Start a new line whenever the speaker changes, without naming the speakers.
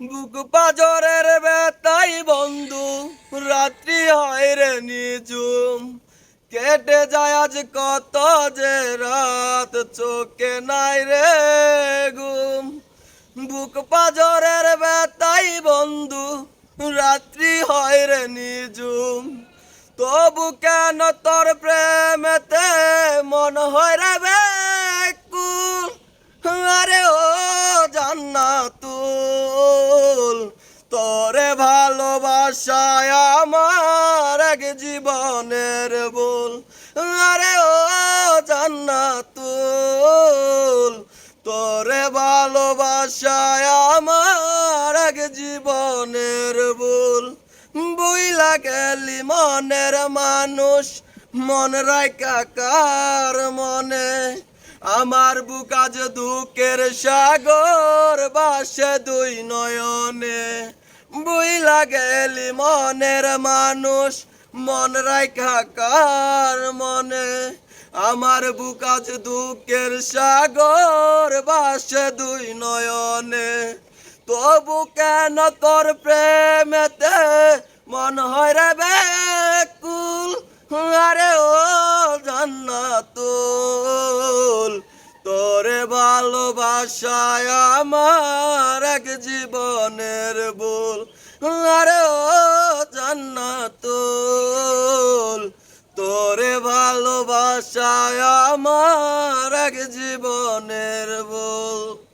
বুক পাজরের বেতাই বন্ধু, রাত্রি হয় রে নিজুম কেটে যায় আজ কত যে রাত, চোখে নাই রে ঘুম। বুক পাজরের বেতাই বন্ধু, রাত্রি হয় রে নিজুম তবু কেন তোর প্রেমেতে মন হয় রে বেকুল? আরে ও জান্নাতুল। ভালোবাসায় আমার এক জীবনের বল আরে ও জান্নাতুল, তোরে ভালোবাসায় আমার এক জীবনের বল বইলা গেলি মনের মানুষ, মন রাইকা কার মনে? আমার বুক আজ দুঃখের সাগর, বাসে দুই নয়নে। বইলা গেলি মনের মানুষ, মন রাখা কার মনে? আমার বুকাজ দুঃখের সাগর, বাসে দুই নয়নে। তবু কেন তোর প্রেমেতে মন হয় রে ভালোবাসায় আমার এক জীবনের ভুল। আরে ও জান্নাতুল তোরে ভালোবাসায় আমার এক জীবনের ভুল।